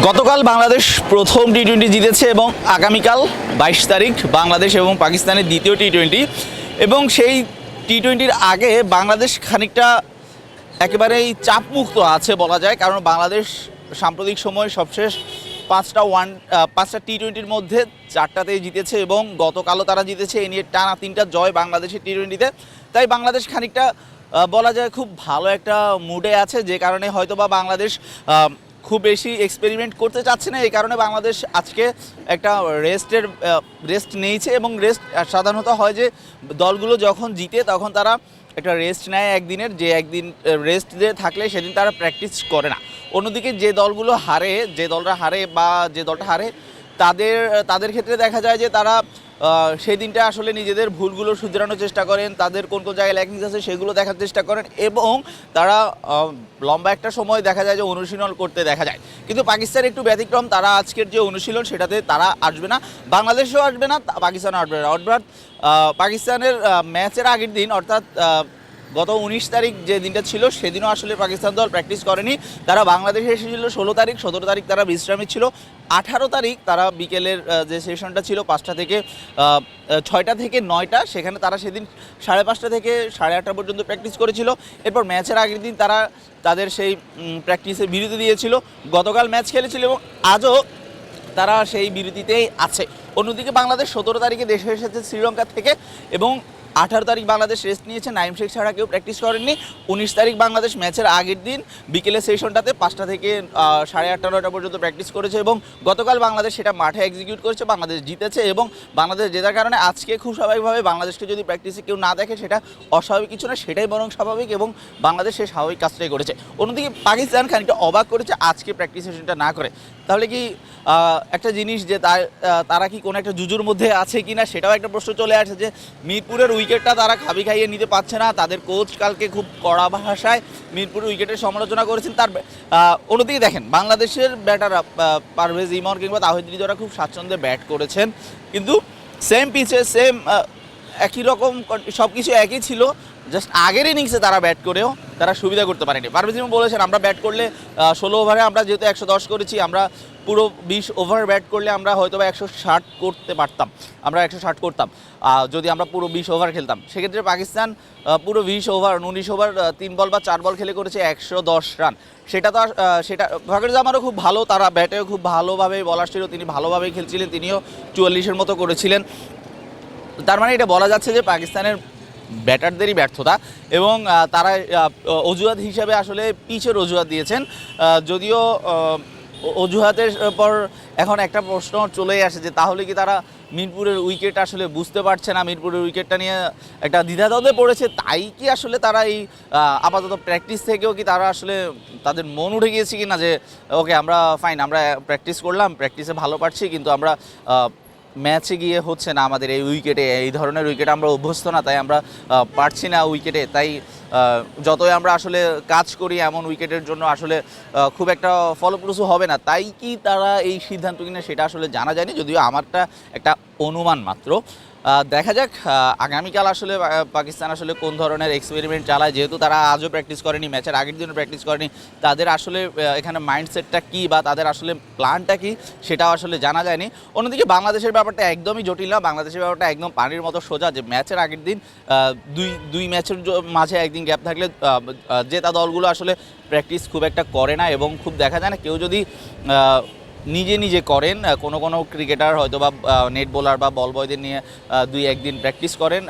গতকাল বাংলাদেশ প্রথম T twenty জিতেছে এবং আগামীকাল বাইশ তারিখ বাংলাদেশ এবং পাকিস্তানের দ্বিতীয় টি টোয়েন্টি এবং সেই টি টোয়েন্টির আগে বাংলাদেশ খানিকটা একেবারেই চাপমুক্ত আছে বলা যায়, কারণ বাংলাদেশ সাম্প্রতিক সময় সবশেষ পাঁচটা ওয়ান পাঁচটা টি টোয়েন্টির মধ্যে চারটাতেই জিতেছে এবং গতকালও তারা জিতেছে। এ নিয়ে টানা তিনটা জয় বাংলাদেশের টি টোয়েন্টিতে তাই বাংলাদেশ খানিকটা বলা যায় খুব ভালো একটা মুডে আছে, যে কারণে হয়তো বা বাংলাদেশ খুব বেশি এক্সপেরিমেন্ট করতে চাচ্ছে না, এই কারণে বাংলাদেশ আজকে একটা রেস্টের রেস্ট নিয়েছে এবং রেস্ট সাধারণত হয় যে দলগুলো যখন জিতে তখন তারা একটা রেস্ট নেয় একদিনের, যে একদিন রেস্ট দিয়ে থাকলে সেদিন তারা প্র্যাকটিস করে না। অন্যদিকে যে দলগুলো হারে, যে দলটা হারে বা যে দলটা হারে, তাদের তাদের ক্ষেত্রে দেখা যায় যে তারা সেই দিনটা আসলে নিজেদের ভুলগুলো শুধরানোর চেষ্টা করেন, তাদের কোন কোন জায়গায় ল্যাকিংস আছে সেগুলো দেখার চেষ্টা করেন এবং তারা লম্বা একটা সময় দেখা যায় যে অনুশীলন করতে দেখা যায়। কিন্তু পাকিস্তান একটু ব্যতিক্রম, তারা আজকের যে অনুশীলন সেটাতে তারা আসবে না। বাংলাদেশেও আসবে না পাকিস্তানও আসবে না। অর্থাৎ পাকিস্তানের ম্যাচের আগের দিন, অর্থাৎ গত উনিশ তারিখ যে দিনটা ছিল, সেদিনও আসলে পাকিস্তান দল প্র্যাকটিস করেনি। তারা বাংলাদেশে এসেছিল ষোলো তারিখ, সতেরো তারিখ তারা বিশ্রামে ছিল। আঠারো তারিখ তারা বিকেলের যে সেশনটা ছিল পাঁচটা থেকে ছয়টা থেকে নয়টা, সেখানে তারা সেদিন সাড়ে পাঁচটা থেকে সাড়ে আটটা পর্যন্ত প্র্যাকটিস করেছিল। এরপর ম্যাচের আগের দিন তারা তাদের সেই প্র্যাকটিসে বিরতি দিয়েছিল। গতকাল ম্যাচ খেলেছিল এবং আজও তারা সেই বিরতিতেই আছে। অন্যদিকে বাংলাদেশ সতেরো তারিখে দেশে এসেছে শ্রীলঙ্কা থেকে এবং আঠারো তারিখ বাংলাদেশ রেস্ট নিয়েছে, নাইম শেখ ছাড়া কেউ প্র্যাকটিস করেননি। উনিশ তারিখ বাংলাদেশ ম্যাচের আগের দিন বিকেলে সেশনটাতে পাঁচটা থেকে সাড়ে আটটা, নয়টা পর্যন্ত প্র্যাকটিস করেছে এবং গতকাল বাংলাদেশ সেটা মাঠে এক্সিকিউট করেছে, বাংলাদেশ জিতেছে এবং বাংলাদেশ জেতার কারণে আজকে খুব স্বাভাবিকভাবে বাংলাদেশকে যদি প্র্যাকটিসে কেউ না দেখে, সেটা অস্বাভাবিক কিছু না, সেটাই বরং স্বাভাবিক এবং বাংলাদেশ সে স্বাভাবিক কাজটাই করেছে। অন্যদিকে পাকিস্তান খানিকটা অবাক করেছে, আজকে প্র্যাকটিস সেশনটা না করে। তাহলে কি একটা জিনিস যে তার- কি কোনো একটা জুজুর মধ্যে আছে কি না সেটাও একটা প্রশ্ন চলে আসছে যে মিরপুরের উইকেটটা তারা খাবি খাইয়ে নিতে পারছে না। তাদের কোচ কালকে খুব কড়া ভাষায় মিরপুরের উইকেটের সমালোচনা করেছেন। তার অন্যদিকে দেখেন, বাংলাদেশের ব্যাটাররা পারভেজ ইমর কিংবা তাহিদ রিজরা খুব স্বাচ্ছন্দ্যে ব্যাট করেছেন। কিন্তু সেম পিচে সেম একই রকম সব কিছু একই ছিল। জাস্ট আগের ইনিংসে তারা ব্যাট করেও তারা সুবিধা করতে পারেনি। পারভেজ ইমন বলেছেন, আমরা ব্যাট করলে ষোলো ওভারে আমরা যেহেতু একশো দশ করেছি, আমরা পুরো বিশ ওভার ব্যাট করলে আমরা হয়তো বা একশো ষাট করতে পারতাম। আমরা একশো ষাট করতাম। যদি আমরা পুরো বিশ ওভার খেলতাম। সেক্ষেত্রে পাকিস্তান পুরো বিশ ওভার উনিশ ওভার তিন বল বা চার বল খেলে করেছে একশো দশ রান। সেটা তো সেটা আমারও খুব ভালো, তারা ব্যাটেও খুব ভালোভাবে বলার ছিল তিনি ভালোভাবেই খেলছিলেন, তিনিও চুয়াল্লিশের মতো করেছিলেন। তার মানে এটা বলা যাচ্ছে যে পাকিস্তানের ব্যাটারদেরই ব্যর্থতা এবং তারা অজুহাত হিসাবে আসলে পিচের অজুহাত দিয়েছেন। যদিও অজুহাতের পর এখন একটা প্রশ্ন চলেই আসে যে তাহলে কি তারা মিরপুরের উইকেট আসলে বুঝতে পারছে না? মিরপুরের উইকেটটা নিয়ে একটা দ্বিধাদ্বন্দ্বে পড়েছে। তাই কি আসলে তারা এই আপাতত প্র্যাকটিস থেকেও কি তারা আসলে তাদের মন উঠে গিয়েছে কি না যে, ওকে আমরা ফাইন, আমরা প্র্যাকটিস করলাম, প্র্যাকটিসে ভালো পারছি, কিন্তু আমরা ম্যাচে গিয়ে হচ্ছে না আমাদের এই উইকেটে, এই ধরনের উইকেট আমরা অভ্যস্ত না, তাই আমরা পারছি না উইকেটে, তাই যতই আমরা আসলে কাজ করি এমন উইকেটের জন্য আসলে খুব একটা ফলপ্রসূ হবে না। তাই কি তারা এই সিদ্ধান্ত কিনে সেটা আসলে জানা যায়নি? যদিও আমারটা একটা অনুমান মাত্র। দেখা যাক আগামীকাল আসলে পাকিস্তান আসলে কোন ধরনের এক্সপেরিমেন্ট চালায়। যেহেতু তারা আজও প্র্যাকটিস করেনি ম্যাচের আগের দিনও প্র্যাকটিস করেনি। তাদের আসলে এখানে মাইন্ডসেটটা কী বা তাদের আসলে প্ল্যানটা কী, সেটাও আসলে জানা যায়নি। অন্যদিকে বাংলাদেশের ব্যাপারটা একদমই জটিল না। বাংলাদেশের ব্যাপারটা একদম পানির মতো সোজা যে ম্যাচের আগের দিন দুই দুই ম্যাচের মাঝে একদিন গ্যাপ থাকলে জেতা দলগুলো আসলে প্র্যাকটিস খুব একটা করে না এবং খুব দেখা যায় না। কেউ যদি নিজে নিজে করেন। কোনো কোনো ক্রিকেটার হয়তো বা নেট বোলার বা বল বয়দের নিয়ে দুই একদিন প্র্যাকটিস করেন।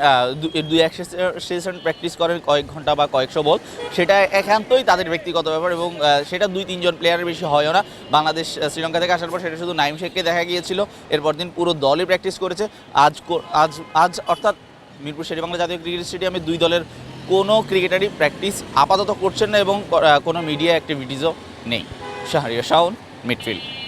দুই এক সেশন প্র্যাকটিস করেন কয়েক ঘণ্টা বা কয়েকশো বল সেটা একান্তই তাদের ব্যক্তিগত ব্যাপার এবং সেটা দুই তিনজন প্লেয়ারের বেশি হয়ও না। বাংলাদেশ শ্রীলঙ্কা থেকে আসার পর সেটা শুধু নাইম শেখকে দেখা গিয়েছিল। এরপর দিন পুরো দলই প্র্যাকটিস করেছে। আজ আজ আজ অর্থাৎ মিরপুর শেরেবাংলা জাতীয় ক্রিকেট স্টেডিয়ামে দুই দলের কোনো ক্রিকেটারই প্র্যাকটিস আপাতত করছেন না এবং কোনো মিডিয়া অ্যাক্টিভিটিসও নেই। শাহরিয়া শাওন মিডফিল্ড